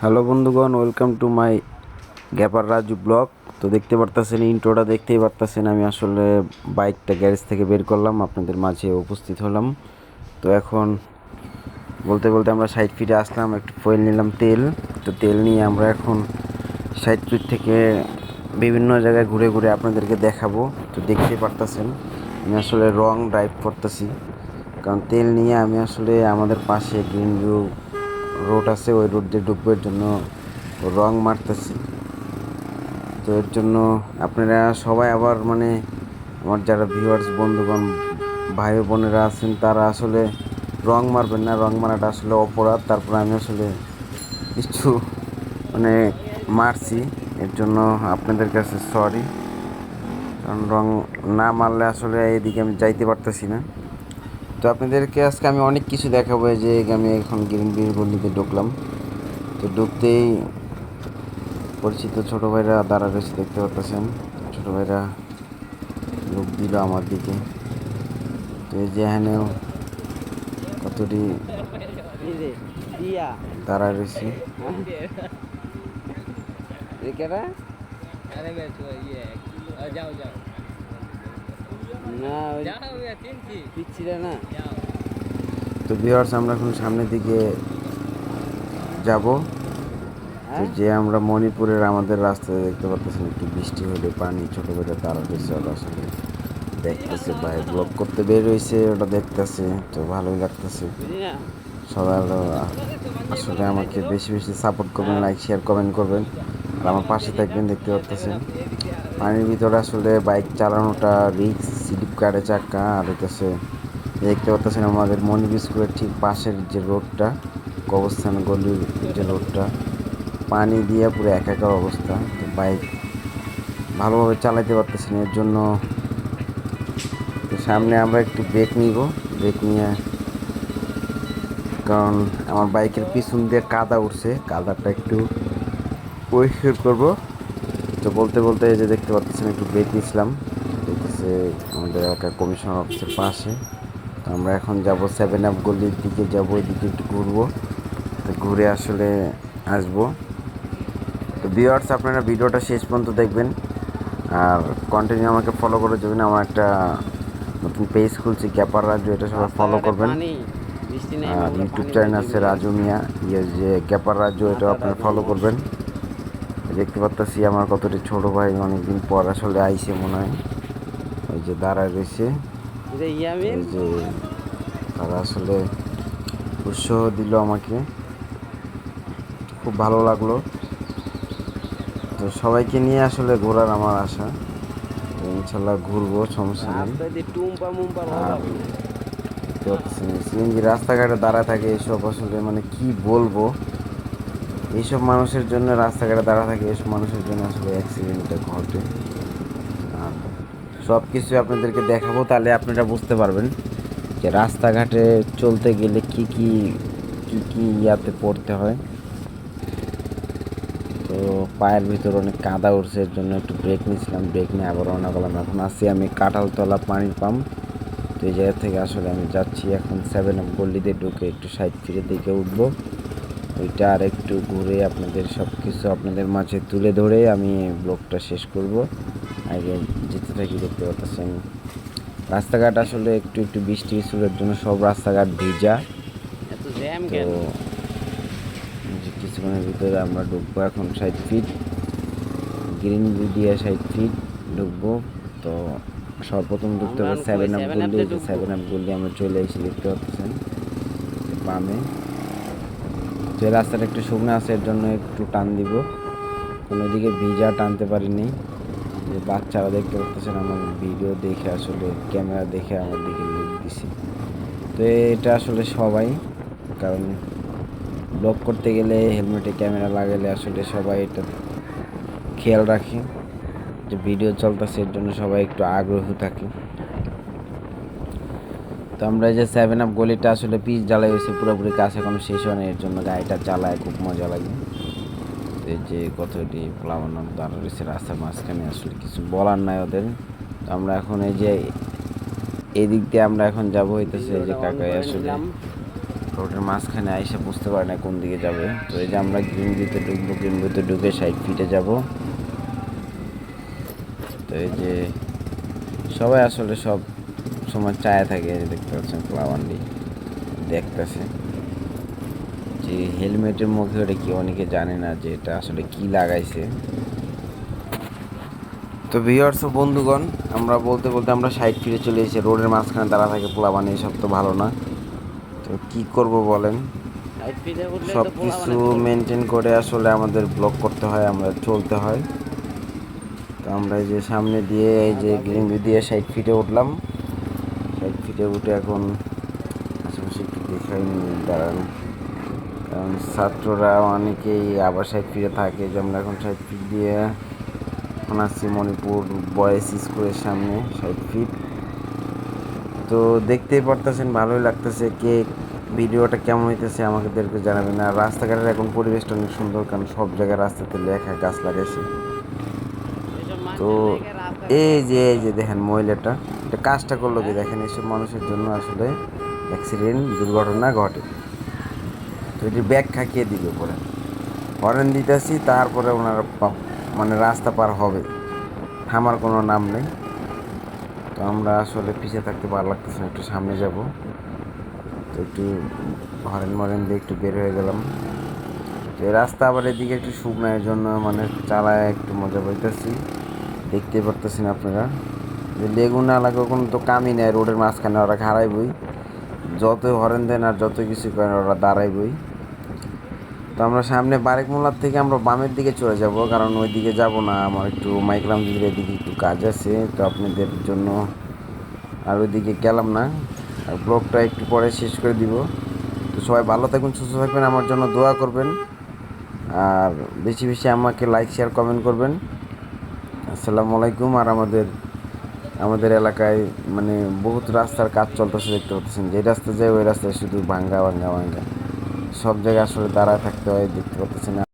Hello বন্ধুগণ welcome to my গ্যাপার Raju blog. তো দেখতে পারতেছেন ইন্ট্রোটা দেখতেই পারতেছেন, আমি আসলে বাইকটা গ্যারেজ থেকে বের করলাম, আপনাদের মাঝে উপস্থিত হলাম। তো এখন বলতে বলতে আমরা সাইড ফিটে আসলাম, একটু ফয়েল নিলাম তেল। তো তেল নিয়ে আমরা এখন সাইড ফিট থেকে বিভিন্ন জায়গায় ঘুরে ঘুরে আপনাদেরকে দেখাবো। তো দেখতেই পারতেছেন, আমি আসলে রং ড্রাইভ করতেছি। কারণ তেল নিয়ে আমি আসলে আমাদের পাশে গ্রিন ভিউ রোড আছে, ওই রোড দিয়ে ঢুকবো, এর জন্য রং মারতেছি। তো এর জন্য আপনারা সবাই আবার মানে আমার যারা ভিউয়ার্স বন্ধুগণ ভাই বোনেরা আছেন, তারা আসলে রং মারবেন না। রং মারাটা আসলে অপরাধ। তারপর আমি আসলে কিছু মানে মারছি। এর জন্য আপনাদের কাছে সরি কারণ রং না মারলে আসলে এদিকে আমি যাইতে পারতেছি না। তো আপনাদেরকে আজকে আমি অনেক কিছু দেখাবো যে আমি এখন গ্রিন বিল গলিতে ঢুকলাম। তো ঢুকতেই পরিচিত ছোটো ভাইরা দাঁড়া রয়েছে দেখতে পাচ্ছেন? ছোটো ভাইরা লোক দিল আমার দিকে। তো এই যে কতটি দাঁড়া রয়েছে? যাও যাও। না তো বিহার্স আমরা এখন সামনের দিকে যাব। যে আমরা মণিপুরের আমাদের রাস্তায় দেখতে পাচ্ছি একটু বৃষ্টি হলে পানি ছোটো করে তারা চলে আসলে। দেখতেছে ভাই ব্লগ করতে বের হয়েছে ওটা দেখতেছে তো ভালোই লাগতেছে। সবাই আসলে আমাকে বেশি বেশি সাপোর্ট করবেন লাইক শেয়ার কমেন্ট করবেন। আমার পাশে থাকবেন, দেখতে পাচ্ছেন পানির ভিতরে আসলে বাইক চালানোটা রিক্স স্লিপ কাটে চাক্কা আর হইতেছে, দেখতে পাচ্ছেন আমাদের মনিব স্কুলের ঠিক পাশের যে রোডটা কবস্থান গলির যে রোডটা। পানি দিয়ে পুরো একাকার অবস্থা, তো বাইক ভালোভাবে চালাতে পারতেছি না এর জন্য সামনে আমরা একটু ব্রেক নিব ব্রেক নিয়ে, কারণ আমার বাইকের পিছন দিয়ে কাদা উঠছে, কাদাটা একটু পরিষ্কার করব। তো বলতে বলতে এই যে দেখতে পাচ্ছেন একটু ব্রেক নিয়েছিলাম। দেখতেছে আমাদের এলাকার কমিশনার অফিসের পাশে। তো আমরা এখন যাব সেভেন আপ গলির দিকে যাব ওইদিকে একটু ঘুরবো। তো ঘুরে আসলে আসব। তো ভিওয়ার্স আপনারা ভিডিওটা শেষ পর্যন্ত দেখবেন। আর কন্টিনিউ আমাকে ফলো করে যাবেন। আমার একটা নতুন পেজ খুলছি ক্যাপার রাজু এটা সবাই ফলো করবেন। আর ইউটিউব চ্যানেল আছে রাজু মিয়া। ইয়ে যে ক্যাপার রাজু এটা আপনারা ফলো করবেন। দেখতে পাচ্ছি আমার কতটি ছোট ভাই অনেকদিন পর আসলে আইসে মনে হয়। ওই যে দাঁড়ায় রয়েছে। যে ইয়ামিন? এই যে তারা আসলে উৎসাহ দিল আমাকে। খুব ভালো লাগল। তো সবাইকে নিয়ে আসলে ঘোরার আমার আশা। ইনশাল্লাহ ঘুরবো সমস্যা নেই। সিএনজি রাস্তাঘাটে দাঁড়ায় থাকে এসব আসলে মানে কি বলব? এইসব মানুষের জন্য রাস্তাঘাটে দাঁড়া থাকে এসব মানুষের জন্য আসলে অ্যাক্সিডেন্টটা ঘটে। আর সব কিছু আপনাদেরকে দেখাবো, তাহলে আপনারা বুঝতে পারবেন যে রাস্তাঘাটে চলতে গেলে কি কি কি কি ইয়াতে পড়তে হয়। তো পায়ের ভিতর অনেক কাদা উঠছে এর জন্য একটু ব্রেক নিয়েছিলাম ব্রেক নিয়ে আবার রওনা করলাম। এখন আসি আমি কাঁঠালতলা পানির পাম্প। তো এই জায়গা থেকে আসলে আমি যাচ্ছি, এখন সেভেন আপ গল্লিতে ঢুকে একটু সাইড ফিরে দিকে উঠবো। ওইটা আর একটু ঘুরে আপনাদের সব কিছু আপনাদের মাঝে তুলে ধরে আমি ব্লগটা শেষ করব। আগে যেতে থাকি দেখতে পাচ্ছেন। রাস্তাঘাট আসলে একটু একটু বৃষ্টি শুরুর জন্য সব রাস্তাঘাট ভিজা। তো কিছুক্ষণের ভিতরে আমরা ঢুকবো এখন ষাট ফিট গ্রিন দিয়ে ষাট ফিট ঢুকবো। তো সর্বপ্রথম ঢুকতে হবে সেভেন আপ গুলি। সেভেন আপ গুলি আমরা চলে এসে দেখতে পাচ্ছেন। বামে। যে রাস্তাটা একটু শুকনো আছে, এর জন্য একটু টান দিব। কোনো দিকে ভিজা টানতে পারিনি। যে বাচ্চারা দেখতে পাচ্ছেন আমার ভিডিও দেখে আসলে ক্যামেরা দেখে আমার দিকে লুক তো এটা আসলে সবাই, কারণ ব্লগ করতে গেলে হেলমেটে ক্যামেরা লাগালে আসলে সবাই এটা খেয়াল রাখে। যে ভিডিও চলতেছে, এর জন্য সবাই একটু আগ্রহ থাকে। তো আমরা যে সেভেন আপ গলিটা আসলে পিচ জ্বালাই হয়েছে, পুরোপুরি কাজ এখনও শেষ হয় এর জন্য গাড়িটা চালায় খুব মজা লাগে। এই যে কতটি প্লাবানো দাঁড়া রয়েছে রাস্তার মাঝখানে, আসলে কিছু বলার নাই ওদের। তো আমরা এখন এই যে এই দিক দিয়ে আমরা এখন যাব হইতেছে যে কাকাই আসলে রোডের মাঝখানে, আইসা বুঝতে পারে না কোন দিকে যাবে। তো এই যে আমরা গ্রিন ভিতে ঢুকবো গ্রিন ভিতে ঢুকে সাইড ফিটে যাব। তো এই যে সবাই আসলে সব সময় চায় থাকে দেখতে পাচ্ছেন ক্লাবান্ডি দেখতেছে। যে হেলমেটের মুখে ওটা কি অনেকে জানে না যে এটা আসলে কি লাগাইছে। তো ভিউয়ার্স ও বন্ধুগণ আমরা বলতে বলতে আমরা সাইড ফিরে চলে এসেছি রোডের মাঝখানে দাঁড়া থাকে পোলাবান এসব তো ভালো না। তো কি করব বলেন? সব কিছু মেনটেন করে আসলে আমাদের ব্লক করতে হয় আমরা চলতে হয়। তো আমরা এই যে সামনে দিয়ে এই যে গ্রিন দিয়ে সাইড ফিটে উঠলাম। ফিটে উঠে এখন আশেপাশে একটু দেখাই দাঁড়ান। কারণ ছাত্ররা অনেকেই আবার সাইড ফিরে থাকে, যে আমরা এখন সাইড ফিট দিয়ে এখন আসছি মণিপুর বয়েজ স্কুলের সামনে সাইড ফিট তো দেখতেই পারতেছেন, ভালোই লাগতেছে কে ভিডিওটা কেমন হইতেছে আমাদেরকে জানাবেন আর রাস্তাঘাটের এখন পরিবেশটা অনেক সুন্দর, কারণ সব জায়গায় রাস্তাতে লেখা গাছ লাগাইছে। তো এই যে এই যে দেখেন মহিলাটা। এটা কাজটা করল কি? দেখেন এইসব মানুষের জন্য আসলে অ্যাক্সিডেন্ট দুর্ঘটনা ঘটে। তো এটি ব্যাগ খাকিয়ে দিল পরে। হরেন দিতেছি, তারপরে ওনারা মানে রাস্তা পার হবে। থামার কোনো নাম নেই। তো আমরা আসলে পিছিয়ে থাকতে পার লাগতেছে না, একটু সামনে যাব। তো একটু হরেন মরেন দিয়ে একটু বের হয়ে গেলাম। তো এই রাস্তা আবার এদিকে একটু শুকনো এর জন্য মানে চালায় একটু মজা পাইতেছি। দেখতে পারতেছেন আপনারা। লেগুন না লাগে কোনো তো কামই নেই, রোডের মাঝখানে ওরা খারাইবই যতই হরেন দেন আর যত কিছু করেন, ওরা দাঁড়াইবই। তো আমরা সামনে বারেক মোল্লার থেকে আমরা বামের দিকে চলে যাব, কারণ ওই দিকে যাব না। আমার একটু মাইকলাম দিদির এদিকে একটু কাজ আছে, তো আপনাদের জন্য আর ওইদিকে গেলাম না। আর ব্লগটা একটু পরে শেষ করে দিব। তো সবাই ভালো থাকবেন, সুস্থ থাকবেন, আমার জন্য দোয়া করবেন। আর বেশি বেশি আমাকে লাইক শেয়ার কমেন্ট করবেন। আসসালামু আলাইকুম আর আমাদের আমাদের এলাকায় মানে বহুত রাস্তার কাজ চলতেছে, দেখতে পাচ্ছেন। যে রাস্তা যায়, ওই রাস্তায় শুধু ভাঙ্গা ভাঙ্গা ভাঙ্গা। সব জায়গায় আসলে দাঁড়ায় থাকতে হয়, দেখতে পাচ্ছেন